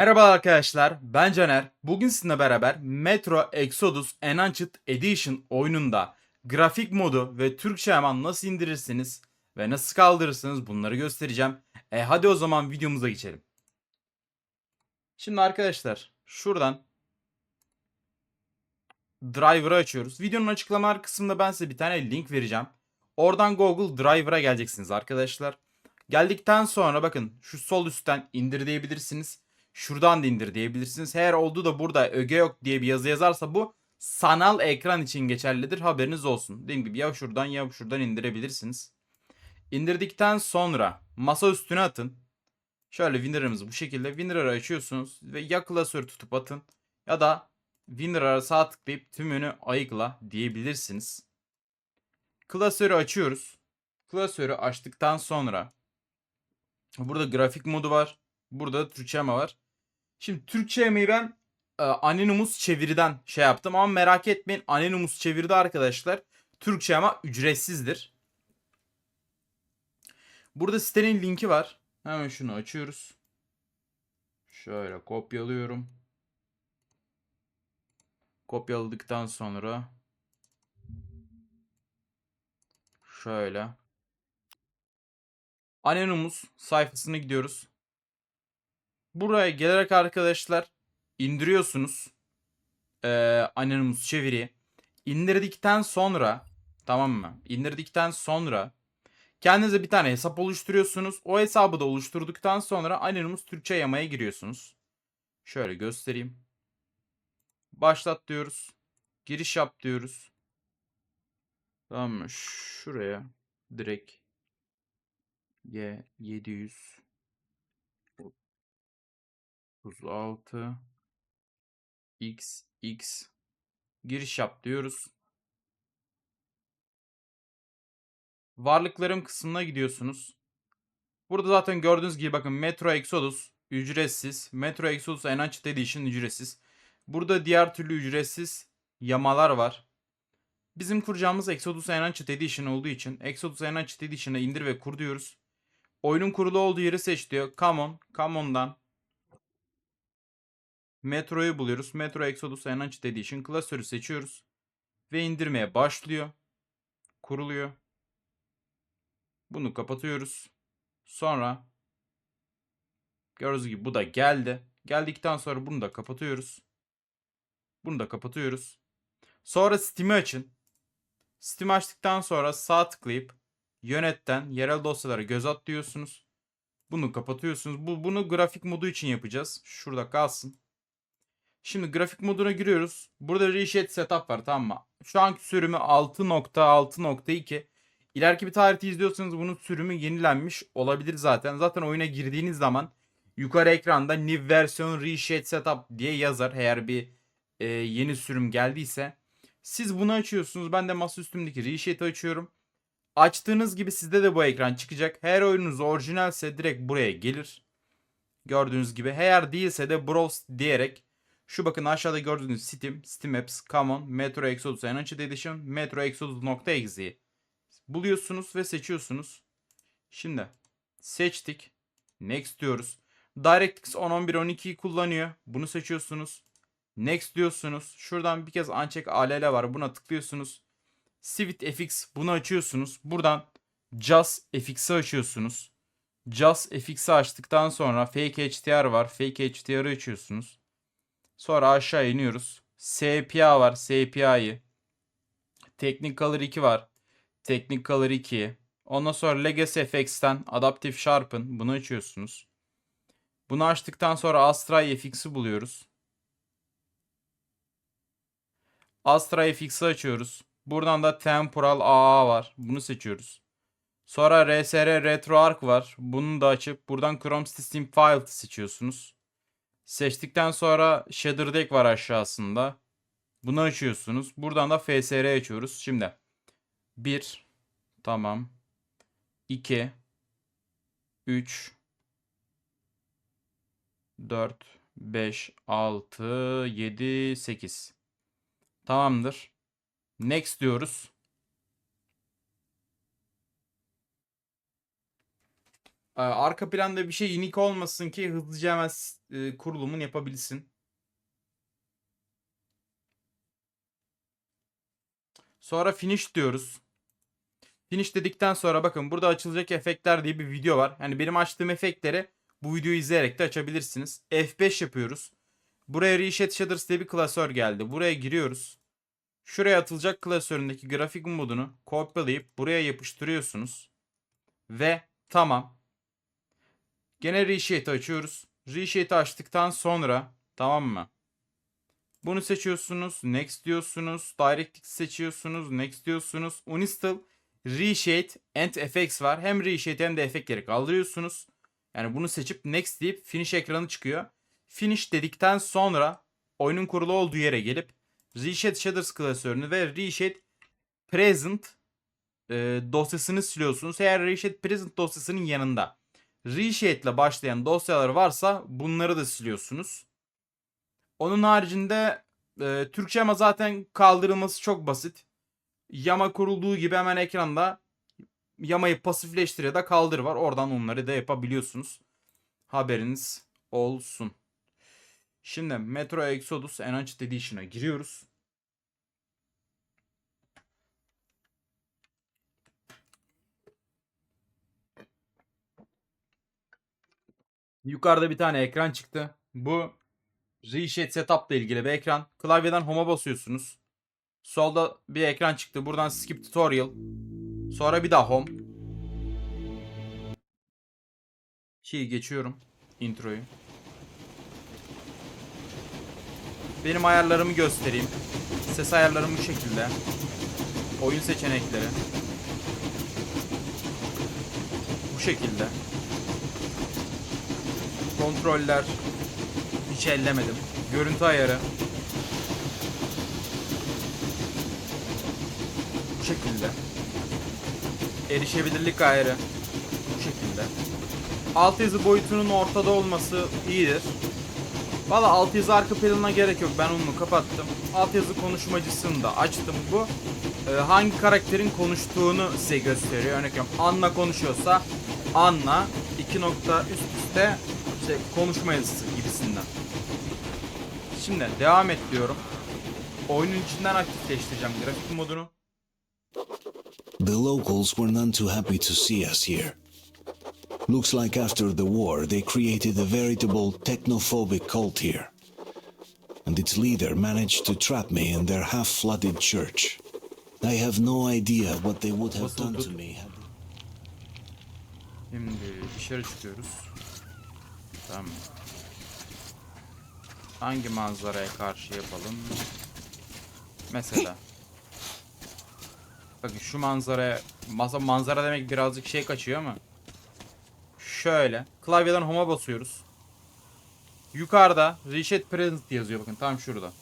Merhaba arkadaşlar, ben Caner. Bugün sizinle beraber Metro Exodus Enhanced Edition oyununda grafik modu ve Türkçe hemen nasıl indirirsiniz ve nasıl kaldırırsınız bunları göstereceğim. E hadi o zaman videomuza geçelim. Şimdi arkadaşlar şuradan Driver'ı açıyoruz. Videonun açıklamalar kısmında ben size bir tane link vereceğim. Oradan Google Driver'a geleceksiniz arkadaşlar. Geldikten sonra bakın şu sol üstten indir diyebilirsiniz. Şuradan da indir diyebilirsiniz. Eğer oldu da burada öge yok diye bir yazı yazarsa bu sanal ekran için geçerlidir. Haberiniz olsun. Dediğim gibi ya şuradan ya şuradan indirebilirsiniz. İndirdikten sonra masa üstüne atın. Şöyle WinRAR'ımızı bu şekilde WinRAR'ı açıyorsunuz ve ya klasörü tutup atın ya da WinRAR'a sağ tıklayıp tümünü ayıkla diyebilirsiniz. Klasörü açıyoruz. Klasörü açtıktan sonra burada grafik modu var. Burada ama var. Şimdi Türkçe yemeği ben e, Anonymous çeviriden şey yaptım ama merak etmeyin Anonymous çeviride arkadaşlar Türkçe ama ücretsizdir. Burada sitenin linki var. Hemen şunu açıyoruz. Şöyle kopyalıyorum. Kopyaladıktan sonra şöyle Anonymous sayfasına gidiyoruz. Buraya gelerek arkadaşlar indiriyorsunuz. Ee, Anonymous çeviri. İndirdikten sonra tamam mı? İndirdikten sonra kendinize bir tane hesap oluşturuyorsunuz. O hesabı da oluşturduktan sonra Anonymous Türkçe yamaya giriyorsunuz. Şöyle göstereyim. Başlat diyoruz. Giriş yap diyoruz. Tamam mı? Şuraya direkt Y 700 36 x x giriş yap diyoruz. Varlıklarım kısmına gidiyorsunuz. Burada zaten gördüğünüz gibi bakın Metro Exodus ücretsiz. Metro Exodus Enhanced Edition ücretsiz. Burada diğer türlü ücretsiz yamalar var. Bizim kuracağımız Exodus Enhanced Edition olduğu için Exodus Enhanced Edition'ı indir ve kur diyoruz. Oyunun kurulu olduğu yeri seç diyor. Come on. Metro'yu buluyoruz. Metro Exodus Enhanced Edition klasörü seçiyoruz. Ve indirmeye başlıyor. Kuruluyor. Bunu kapatıyoruz. Sonra gördüğünüz gibi bu da geldi. Geldikten sonra bunu da kapatıyoruz. Bunu da kapatıyoruz. Sonra Steam'i açın. Steam açtıktan sonra sağ tıklayıp yönetten yerel dosyalara göz at diyorsunuz. Bunu kapatıyorsunuz. Bu, bunu grafik modu için yapacağız. Şurada kalsın. Şimdi grafik moduna giriyoruz. Burada reshape setup var tamam mı? Şu anki sürümü 6.6.2. İleriki bir tarihte izliyorsanız bunun sürümü yenilenmiş olabilir zaten. Zaten oyuna girdiğiniz zaman yukarı ekranda new version reshape setup diye yazar. Eğer bir e, yeni sürüm geldiyse. Siz bunu açıyorsunuz. Ben de masa üstümdeki reshape'i açıyorum. Açtığınız gibi sizde de bu ekran çıkacak. Her oyununuz orijinalse direkt buraya gelir. Gördüğünüz gibi. Eğer değilse de browse diyerek şu bakın aşağıda gördüğünüz Steam, Steam Apps, Common, Metro Exodus Enhanced Edition, Metro Exodus.exe buluyorsunuz ve seçiyorsunuz. Şimdi seçtik. Next diyoruz. DirectX 10, 11, 12'yi kullanıyor. Bunu seçiyorsunuz. Next diyorsunuz. Şuradan bir kez uncheck ALL var. Buna tıklıyorsunuz. Civit FX bunu açıyorsunuz. Buradan Just FX'i açıyorsunuz. Just FX'i açtıktan sonra Fake HDR var. Fake HDR'ı açıyorsunuz. Sonra aşağı iniyoruz. SPA var. SPA'yı. Technicolor 2 var. Technicolor 2. Ondan sonra Legacy FX'ten Adaptive Sharpen. Bunu açıyorsunuz. Bunu açtıktan sonra Astra FX'i buluyoruz. Astra FX'i açıyoruz. Buradan da Temporal AA var. Bunu seçiyoruz. Sonra RSR RetroArch var. Bunu da açıp buradan Chrome System File seçiyorsunuz. Seçtikten sonra Shader Deck var aşağısında. Bunu açıyorsunuz. Buradan da FSR açıyoruz. Şimdi 1 tamam 2 3 4 5 6 7 8 Tamamdır. Next diyoruz. Arka planda bir şey unik olmasın ki hızlıca hemen e, kurulumunu yapabilsin. Sonra finish diyoruz. Finish dedikten sonra bakın burada açılacak efektler diye bir video var. Yani benim açtığım efektleri bu videoyu izleyerek de açabilirsiniz. F5 yapıyoruz. Buraya Reshape Shaders diye bir klasör geldi. Buraya giriyoruz. Şuraya atılacak klasöründeki grafik modunu kopyalayıp buraya yapıştırıyorsunuz. Ve tamam. Gene Reshape'i açıyoruz. Reshape'i açtıktan sonra tamam mı? Bunu seçiyorsunuz. Next diyorsunuz. DirectX seçiyorsunuz. Next diyorsunuz. Uninstall Reshade and Effects var. Hem Reshade hem de efektleri kaldırıyorsunuz. Yani bunu seçip Next deyip Finish ekranı çıkıyor. Finish dedikten sonra oyunun kurulu olduğu yere gelip Reshade Shaders klasörünü ve Reshade Present e, dosyasını siliyorsunuz. Eğer Reshade Present dosyasının yanında Reshade ile başlayan dosyalar varsa bunları da siliyorsunuz. Onun haricinde e, Türkçe ama zaten kaldırılması çok basit. Yama kurulduğu gibi hemen ekranda yamayı pasifleştir ya da kaldır var. Oradan onları da yapabiliyorsunuz. Haberiniz olsun. Şimdi Metro Exodus Enhanced Edition'a giriyoruz. Yukarıda bir tane ekran çıktı. Bu Reshape Setup ile ilgili bir ekran. Klavyeden Home'a basıyorsunuz. Solda bir ekran çıktı. Buradan Skip Tutorial. Sonra bir daha Home. Şeyi geçiyorum. Introyu. Benim ayarlarımı göstereyim. Ses ayarlarım bu şekilde. Oyun seçenekleri. Bu şekilde. Kontroller. Hiç ellemedim. Görüntü ayarı. Bu şekilde. Erişebilirlik ayarı. Bu şekilde. Altyazı boyutunun ortada olması iyidir. Valla altyazı arka planına gerek yok. Ben onu kapattım. Altyazı konuşmacısını da açtım. Bu e, hangi karakterin konuştuğunu size gösteriyor. Örnek veriyorum Anna konuşuyorsa Anna iki nokta üst üste şey, konuşma yazısı gibisinden. Şimdi devam et diyorum. Oyunun içinden aktifleştireceğim grafik modunu. The locals were none too happy to see us here. Looks like after the war they created a veritable technophobic cult here. And its leader managed to trap me in their half flooded church. I have no idea what they would have done to me. Şimdi dışarı çıkıyoruz. Tamam. Hangi manzaraya karşı yapalım? Mesela. Bakın şu manzaraya, masa manzara demek birazcık şey kaçıyor ama. Şöyle. Klavyeden home'a basıyoruz. Yukarıda Reshape Present yazıyor bakın tam şurada.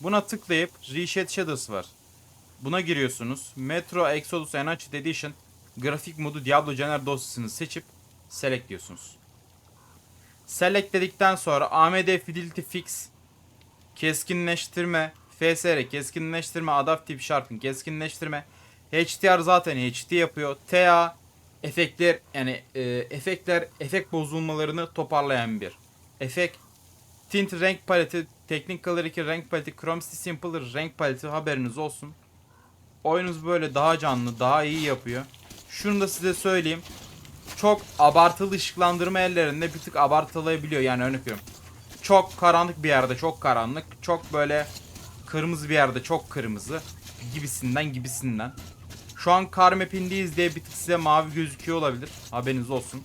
Buna tıklayıp Reshape Shaders var. Buna giriyorsunuz. Metro Exodus Enhanced Edition grafik modu Diablo Jenner dosyasını seçip select diyorsunuz. Select dedikten sonra AMD Fidelity Fix keskinleştirme, FSR keskinleştirme, Adaptive Sharpen keskinleştirme, HDR zaten HD yapıyor. TA efektler yani e, efektler efekt bozulmalarını toparlayan bir efekt. Tint renk paleti, Color 2 renk paleti, Chromesty Simple renk paleti haberiniz olsun. Oyunuz böyle daha canlı, daha iyi yapıyor. Şunu da size söyleyeyim. Çok abartılı ışıklandırma ellerinde bir tık abartılabiliyor yani örnek veriyorum. Çok karanlık bir yerde çok karanlık, çok böyle kırmızı bir yerde çok kırmızı gibisinden gibisinden. Şu an kar mapindeyiz diye bir tık size mavi gözüküyor olabilir. Haberiniz olsun.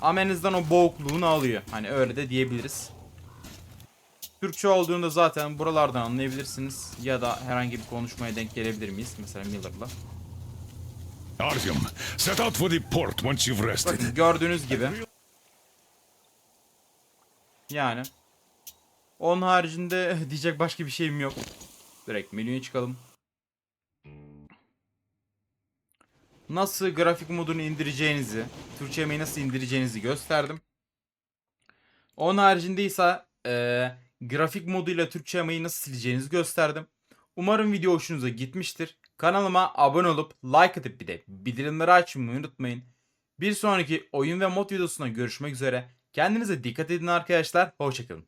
Ama o boğukluğunu alıyor. Hani öyle de diyebiliriz. Türkçe olduğunda zaten buralardan anlayabilirsiniz. Ya da herhangi bir konuşmaya denk gelebilir miyiz? Mesela Miller'la. Artyom, set out for the port once you've rested. Bakın gördüğünüz gibi. Yani. Onun haricinde diyecek başka bir şeyim yok. Direkt menüye çıkalım. Nasıl grafik modunu indireceğinizi, Türkçe nasıl indireceğinizi gösterdim. Onun haricinde ise eee, grafik moduyla Türkçe yemeği nasıl sileceğinizi gösterdim. Umarım video hoşunuza gitmiştir. Kanalıma abone olup like atıp bir de bildirimleri açmayı unutmayın. Bir sonraki oyun ve mod videosunda görüşmek üzere. Kendinize dikkat edin arkadaşlar. Hoşçakalın.